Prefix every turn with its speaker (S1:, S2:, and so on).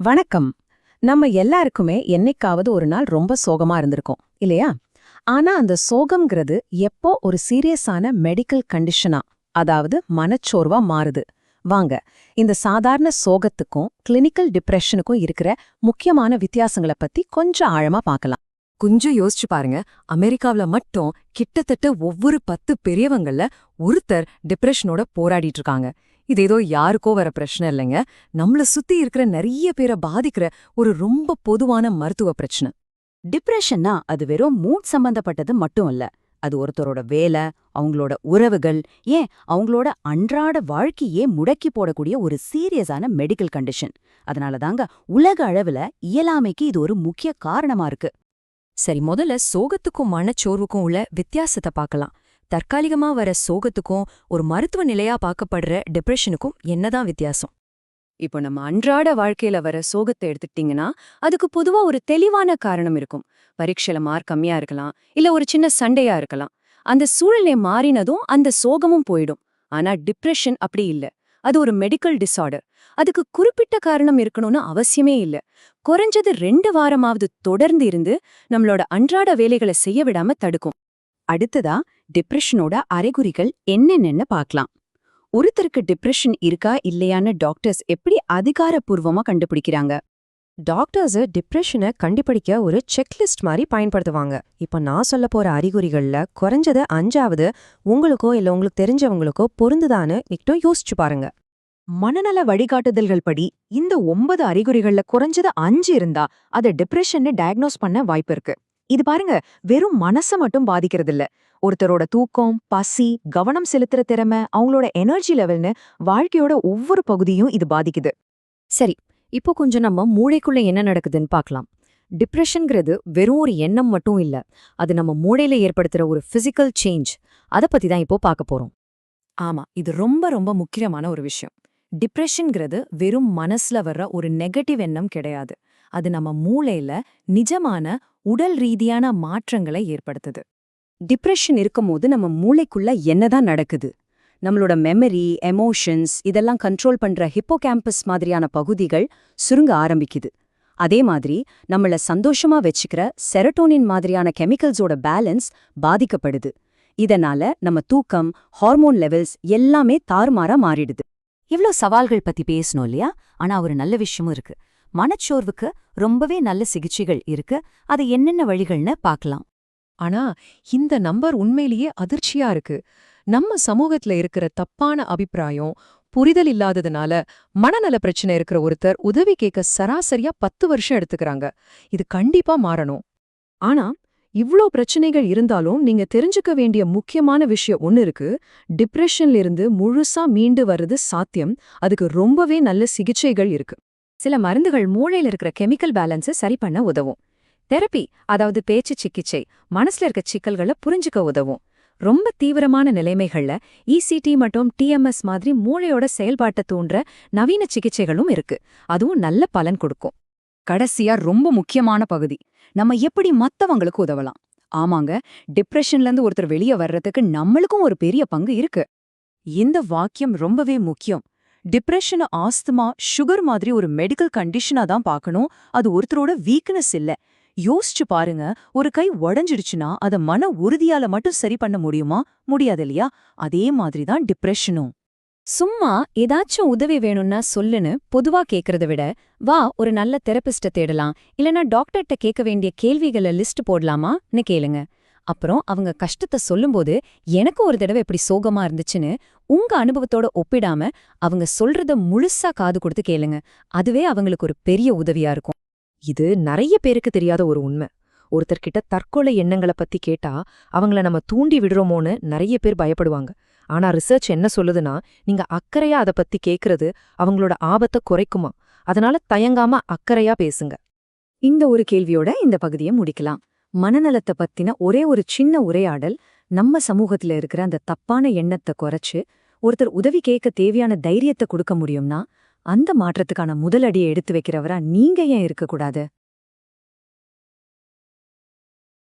S1: வணக்கம். நம்ம எல்லாருக்குமே என்னைக்காவது ஒரு நாள் ரொம்ப சோகமா இருந்திருக்கோம் இல்லையா? ஆனா அந்த சோகம்ங்கிறது எப்போ ஒரு சீரியஸான மெடிக்கல் கண்டிஷனா அதாவது மனச்சோர்வா மாறுது. வாங்க இந்த சாதாரண சோகத்துக்கும் கிளினிக்கல் டிப்ரெஷனுக்கும் இருக்கிற முக்கியமான வித்தியாசங்களை பத்தி கொஞ்சம் ஆழமா பார்க்கலாம்.
S2: கொஞ்சம் யோசிச்சு பாருங்க. அமெரிக்காவுல மட்டும் கிட்டத்தட்ட ஒவ்வொரு பத்து பெரியவங்கள்ல ஒருத்தர் டிப்ரெஷனோட போராடிட்டு இருக்காங்க. இது ஏதோ யாருக்கோ வர பிரச்சனை இல்லைங்க. நம்மள சுத்தி இருக்கிற நிறைய பேரை பாதிக்கிற ஒரு ரொம்ப பொதுவான மருத்துவ பிரச்சனை.
S3: டிப்ரெஷன்னா அது வெறும் மூட் சம்பந்தப்பட்டது மட்டும் இல்ல. அது ஒருத்தரோட வேலை அவங்களோட உறவுகள் ஏன் அவங்களோட அன்றாட வாழ்க்கையே முடக்கி போடக்கூடிய ஒரு சீரியஸான மெடிக்கல் கண்டிஷன். அதனால தாங்க உலக அளவுல இயலாமைக்கு இது ஒரு முக்கிய காரணமா இருக்கு.
S2: சரி முதல்ல சோகத்துக்கும் மனச்சோர்வுக்கும் உள்ள வித்தியாசத்தை பார்க்கலாம். தற்காலிகமா வர சோகத்துக்கும் ஒரு மருத்துவ நிலையா பார்க்கப்படுற டிப்ரெஷனுக்கும் என்னதான் வித்தியாசம்?
S3: இப்போ நம்ம அன்றாட வாழ்க்கையில வர சோகத்தை எடுத்துக்கிட்டீங்கன்னா அதுக்கு பொதுவா ஒரு தெளிவான காரணம் இருக்கும். பரீட்சையில மார்க் கம்மியா இருக்கலாம் இல்ல ஒரு சின்ன சண்டையா இருக்கலாம். அந்த சூழ்நிலை மாறினதும் அந்த சோகமும் போயிடும். ஆனா டிப்ரெஷன் அப்படி இல்ல. அது ஒரு மெடிக்கல் டிஸார்டர் அதுக்கு குறிப்பிட்ட காரணம் இருக்கணும்னு அவசியமே இல்ல. குறைஞ்சது ரெண்டு வாரமாவது தொடர்ந்து இருந்து நம்மளோட அன்றாட வேலைகளை செய்ய விடாம தடுக்கும். அடுத்ததா டிப்ரெஷனோட அறிகுறிகள் என்னென்னு பார்க்கலாம். ஒருத்தருக்கு டிப்ரெஷன் இருக்கா இல்லையான்னு டாக்டர்ஸ் எப்படி அதிகாரப்பூர்வமா கண்டுபிடிக்கிறாங்க?
S2: டாக்டர்ஸ் டிப்ரெஷனை கண்டுபிடிக்க ஒரு செக்லிஸ்ட் மாதிரி பயன்படுத்துவாங்க. இப்போ நான் சொல்ல போற அறிகுறிகள்ல குறைஞ்சது அஞ்சாவது உங்களுக்கோ இல்ல உங்களுக்கு தெரிஞ்சவங்களுக்கோ பொருந்துதான்னு இட்டும் யோசிச்சு பாருங்க.
S4: மனநல வழிகாட்டுதல்கள் படி இந்த ஒன்பது அறிகுறிகள்ல குறைஞ்சது அஞ்சு இருந்தா அத டிப்ரெஷன்னு டயக்னோஸ் பண்ண வாய்ப்பு இருக்கு. இது பாருங்க வெறும் மனச மட்டும் பாதிக்கிறது இல்ல ஒருத்தரோட தூக்கம் பசி கவனம் செலுத்துற திறமை அவங்களோட எனர்ஜி லெவல்னு வாழ்க்கையோட ஒவ்வொரு பகுதியும் இது பாதிக்குது.
S2: சரி இப்போ கொஞ்சம் நம்ம மூளைக்குள்ள என்ன நடக்குதுன்னு பார்க்கலாம். டிப்ரெஷன்ங்கிறது வெறும் ஒரு எண்ணம் மட்டும் இல்ல. அது நம்ம மூளையில ஏற்படுத்துற ஒரு பிசிக்கல் சேஞ்ச் அத பத்தி தான் இப்போ பார்க்க போறோம். ஆமா இது ரொம்ப ரொம்ப முக்கியமான ஒரு விஷயம். டிப்ரெஷன்ங்கிறது வெறும் மனசுல வர்ற ஒரு நெகட்டிவ் எண்ணம் கிடையாது. அது நம்ம மூளையில நிஜமான உடல் ரீதியான மாற்றங்களை ஏற்படுத்துது.
S3: டிப்ரெஷன் இருக்கும்போது நம்ம மூளைக்குள்ள என்னதான் நடக்குது? நம்மளோட மெமரி எமோஷன்ஸ் இதெல்லாம் கண்ட்ரோல் பண்ற ஹிப்போகேம்பஸ் மாதிரியான பகுதிகள் சுருங்க ஆரம்பிக்குது. அதே மாதிரி நம்மள சந்தோஷமா வச்சுக்கிற செரட்டோனின் மாதிரியான கெமிக்கல்ஸோட பேலன்ஸ் பாதிக்கப்படுது. இதனால நம்ம தூக்கம் ஹார்மோன் லெவல்ஸ் எல்லாமே தாறுமாறா மாறிடுது. இவ்ளோ சவால்கள் பத்தி பேசணும் இல்லையா? ஆனா ஒரு நல்ல விஷயமும் இருக்கு. மனச்சோர்வுக்கு ரொம்பவே நல்ல சிகிச்சைகள் இருக்கு. அது என்னென்ன வழிகள்னு பார்க்கலாம்.
S5: ஆனா இந்த நம்பர் உண்மையிலேயே அதிர்ச்சியா இருக்கு. நம்ம சமூகத்துல இருக்கிற தப்பான அபிப்பிராயம் புரிதல் இல்லாததுனால மனநல பிரச்சனை இருக்கிற ஒருத்தர் உதவி கேட்க சராசரியா பத்து வருஷம் எடுத்துக்கறாங்க. இது கண்டிப்பா மாறணும். ஆனா இவ்ளோ பிரச்சனைகள் இருந்தாலும் நீங்க தெரிஞ்சுக்க வேண்டிய முக்கியமான விஷயம் ஒன்னு இருக்கு. டிப்ரெஷன்ல இருந்து முழுசா மீண்டு வர்றது சாத்தியம். அதுக்கு ரொம்பவே நல்ல சிகிச்சைகள் இருக்கு.
S2: சில மருந்துகள் மூளையில இருக்கிற கெமிக்கல் பேலன்ஸை சரி பண்ண உதவும். தெரப்பி அதாவது பேச்சு சிகிச்சை மனசுல இருக்க சிக்கல்களை புரிஞ்சுக்க உதவும். ரொம்ப தீவிரமான நிலைமைகள்ல இசிடி மற்றும் டிஎம்எஸ் மாதிரி மூளையோட செயல்பாட்டை தூண்டுற நவீன சிகிச்சைகளும் இருக்கு. அதுவும் நல்ல பலன் கொடுக்கும்.
S3: கடைசியா ரொம்ப முக்கியமான பகுதி. நம்ம எப்படி மத்தவங்களுக்கு உதவலாம்? ஆமாங்க டிப்ரெஷன்ல இருந்து ஒருத்தர் வெளியே வர்றதுக்கு நம்மளுக்கும் ஒரு பெரிய பங்கு இருக்கு. இந்த வாக்கியம் ரொம்பவே முக்கியம். டிப்ரெஷன் ஆஸ்துமா சுகர் மாதிரி ஒரு மெடிக்கல் கண்டிஷனா தான் பார்க்கணும். அது ஒருத்தரோட வீக்னஸ் இல்ல. யோசிச்சு பாருங்க ஒரு கை உடஞ்சிடுச்சுன்னா அத மன உறுதியால மட்டும் சரி பண்ண முடியுமா? முடியாது இல்லையா? அதே மாதிரி தான் டிப்ரெஷனும்
S2: சும்மா ஏதாச்சும் உதவி வேணும்னா சொல்லுன்னு பொதுவா கேக்குறத விட வா ஒரு நல்ல தெரபிஸ்ட தேடலாம். இல்லனா டாக்டர்கிட்ட கேட்க வேண்டிய கேள்விகளை லிஸ்ட் போடலாமான்னு கேளுங்க. அப்புறம் அவங்க கஷ்டத்தை சொல்லும்போது எனக்கு ஒரு தடவை இப்படி சோகமா இருந்துச்சுன்னு உங்க அனுபவத்தோட ஒப்பிடாம அவங்க சொல்றத முழுசா காது கொடுத்து கேளுங்க. அதுவே அவங்களுக்கு ஒரு பெரிய உதவியா இருக்கும்.
S5: இது நிறைய பேருக்கு தெரியாத ஒரு உண்மை. ஒருத்தர்கிட்ட தற்கொலை எண்ணங்களை பத்தி கேட்டா அவங்கள நம்ம தூண்டி விடுறோமோன்னு நிறைய பேர் பயப்படுவாங்க. ஆனா ரிசர்ச் என்ன சொல்லுதுன்னா நீங்க அக்கறையா அத பத்தி கேக்குறது அவங்களோட ஆபத்தை குறைக்குமா. அதனால தயங்காம அக்கறையா பேசுங்க.
S3: இந்த ஒரு கேள்வியோட இந்த பகுதியை முடிக்கலாம். மனநலத்தை பத்தின ஒரே ஒரு சின்ன உரையாடல் நம்ம சமூகத்துல இருக்கிற அந்த தப்பான எண்ணத்தை குறைச்சு ஒருத்தர் உதவி கேட்க தேவையான தைரியத்தை கொடுக்க முடியும்னா அந்த மாற்றத்துக்கான முதலடியை எடுத்து வைக்கிறவரா நீங்க ஏன் இருக்கக்கூடாது?